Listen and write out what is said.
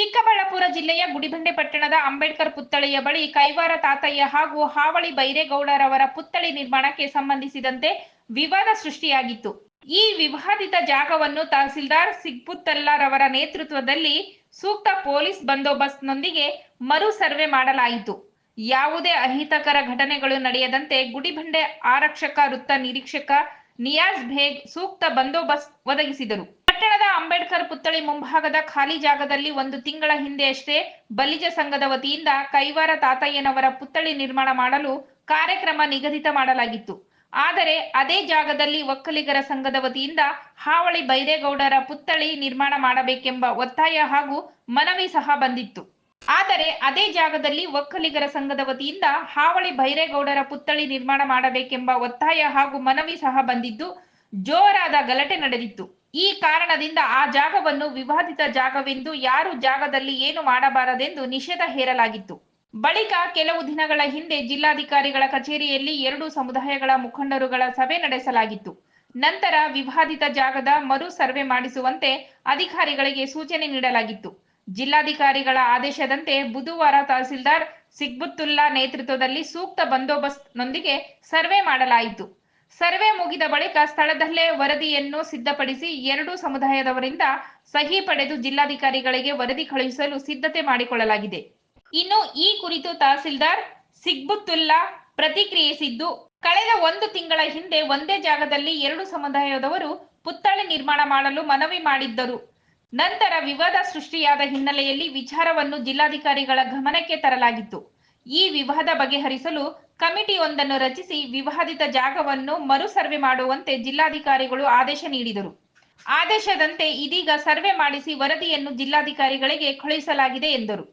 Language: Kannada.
ಚಿಕ್ಕಬಳ್ಳಾಪುರ ಜಿಲ್ಲೆಯ ಗುಡಿಬಂಡೆ ಪಟ್ಟಣದ ಅಂಬೇಡ್ಕರ್ ಪುತ್ಥಳಿಯ ಬಳಿ ಕೈವಾರ ತಾತಯ್ಯ ಹಾಗೂ ಹಾವಳಿ ಬೈರೇಗೌಡರವರ ಪುತ್ಥಳಿ ನಿರ್ಮಾಣಕ್ಕೆ ಸಂಬಂಧಿಸಿದಂತೆ ವಿವಾದ ಸೃಷ್ಟಿಯಾಗಿತ್ತು. ಈ ವಿವಾದಿತ ಜಾಗವನ್ನು ತಹಸೀಲ್ದಾರ್ ಸಿಗ್ಪುತ್ತಲ್ಲರವರ ನೇತೃತ್ವದಲ್ಲಿ ಸೂಕ್ತ ಪೊಲೀಸ್ ಬಂದೋಬಸ್ತ್ನೊಂದಿಗೆ ಮರು ಸರ್ವೆ ಮಾಡಲಾಯಿತು. ಯಾವುದೇ ಅಹಿತಕರ ಘಟನೆಗಳು ನಡೆಯದಂತೆ ಗುಡಿಬಂಡೆ ಆರಕ್ಷಕ ವೃತ್ತ ನಿರೀಕ್ಷಕ ನಿಯಾಜ್ ಬೇಗ್ ಸೂಕ್ತ ಬಂದೋಬಸ್ತ್ ಒದಗಿಸಿದರು. ಪಟ್ಟಣದ ಅಂಬೇಡ್ಕರ್ ಪುತ್ಥಳಿ ಮುಂಭಾಗದ ಖಾಲಿ ಜಾಗದಲ್ಲಿ ಒಂದು ತಿಂಗಳ ಹಿಂದೆಯಷ್ಟೇ ಬಲಿಜ ಸಂಘದ ವತಿಯಿಂದ ಕೈವಾರ ತಾತಯ್ಯನವರ ಪುತ್ಥಳಿ ನಿರ್ಮಾಣ ಮಾಡಲು ಕಾರ್ಯಕ್ರಮ ನಿಗದಿತ ಮಾಡಲಾಗಿತ್ತು. ಆದರೆ ಅದೇ ಜಾಗದಲ್ಲಿ ಒಕ್ಕಲಿಗರ ಸಂಘದ ವತಿಯಿಂದ ಹಾವಳಿ ಬೈರೇಗೌಡರ ಪುತ್ಥಳಿ ನಿರ್ಮಾಣ ಮಾಡಬೇಕೆಂಬ ಒತ್ತಾಯ ಹಾಗೂ ಮನವಿ ಸಹ ಬಂದಿತ್ತು. ಆದರೆ ಅದೇ ಜಾಗದಲ್ಲಿ ಒಕ್ಕಲಿಗರ ಸಂಘದ ವತಿಯಿಂದ ಹಾವಳಿ ಬೈರೇಗೌಡರ ಪುತ್ಥಳಿ ನಿರ್ಮಾಣ ಮಾಡಬೇಕೆಂಬ ಒತ್ತಾಯ ಹಾಗೂ ಮನವಿ ಸಹ ಬಂದಿದ್ದು ಜೋರಾದ ಗಲಾಟೆ ನಡೆದಿತ್ತು. ಈ ಕಾರಣದಿಂದ ಆ ಜಾಗವನ್ನು ವಿವಾದಿತ ಜಾಗವೆಂದು ಯಾರು ಜಾಗದಲ್ಲಿ ಏನು ಮಾಡಬಾರದೆಂದು ನಿಷೇಧ ಹೇರಲಾಗಿತ್ತು. ಬಳಿಕ ಕೆಲವು ದಿನಗಳ ಹಿಂದೆ ಜಿಲ್ಲಾಧಿಕಾರಿಗಳ ಕಚೇರಿಯಲ್ಲಿ ಎರಡು ಸಮುದಾಯಗಳ ಮುಖಂಡರುಗಳ ಸಭೆ ನಡೆಸಲಾಗಿತ್ತು. ನಂತರ ವಿವಾದಿತ ಜಾಗದ ಮರು ಸರ್ವೆ ಮಾಡಿಸುವಂತೆ ಅಧಿಕಾರಿಗಳಿಗೆ ಸೂಚನೆ ನೀಡಲಾಗಿತ್ತು. ಜಿಲ್ಲಾಧಿಕಾರಿಗಳ ಆದೇಶದಂತೆ ಬುಧವಾರ ತಹಸೀಲ್ದಾರ್ ಸಿಗ್ಬುತ್ತುಲ್ಲಾ ನೇತೃತ್ವದಲ್ಲಿ ಸೂಕ್ತ ಬಂದೋಬಸ್ತ್ನೊಂದಿಗೆ ಸರ್ವೆ ಮಾಡಲಾಯಿತು. ಸರ್ವೆ ಮುಗಿದ ಬಳಿಕ ಸ್ಥಳದಲ್ಲೇ ವರದಿಯನ್ನು ಸಿದ್ಧಪಡಿಸಿ ಎರಡೂ ಸಮುದಾಯದವರಿಂದ ಸಹಿ ಪಡೆದು ಜಿಲ್ಲಾಧಿಕಾರಿಗಳಿಗೆ ವರದಿ ಕಳುಹಿಸಲು ಸಿದ್ಧತೆ ಮಾಡಿಕೊಳ್ಳಲಾಗಿದೆ. ಇನ್ನು ಈ ಕುರಿತು ತಹಸೀಲ್ದಾರ್ ಸಿಗ್ಬುತ್ತುಲ್ಲಾ ಪ್ರತಿಕ್ರಿಯಿಸಿದ್ದು, ಕಳೆದ ಒಂದು ತಿಂಗಳ ಹಿಂದೆ ಒಂದೇ ಜಾಗದಲ್ಲಿ ಎರಡು ಸಮುದಾಯದವರು ಪುತ್ಥಳಿ ನಿರ್ಮಾಣ ಮಾಡಲು ಮನವಿ ಮಾಡಿದ್ದರು. ನಂತರ ವಿವಾದ ಸೃಷ್ಟಿಯಾದ ಹಿನ್ನೆಲೆಯಲ್ಲಿ ವಿಚಾರವನ್ನು ಜಿಲ್ಲಾಧಿಕಾರಿಗಳ ಗಮನಕ್ಕೆ ತರಲಾಗಿತ್ತು. ಈ ವಿವಾದ ಬಗೆಹರಿಸಲು ಕಮಿಟಿಯೊಂದನ್ನು ರಚಿಸಿ ವಿವಾದಿತ ಜಾಗವನ್ನು ಮರು ಸರ್ವೆ ಮಾಡುವಂತೆ ಜಿಲ್ಲಾಧಿಕಾರಿಗಳು ಆದೇಶ ನೀಡಿದರು. ಆದೇಶದಂತೆ ಇದೀಗ ಸರ್ವೆ ಮಾಡಿಸಿ ವರದಿಯನ್ನು ಜಿಲ್ಲಾಧಿಕಾರಿಗಳಿಗೆ ಕಳುಹಿಸಲಾಗಿದೆ ಎಂದರು.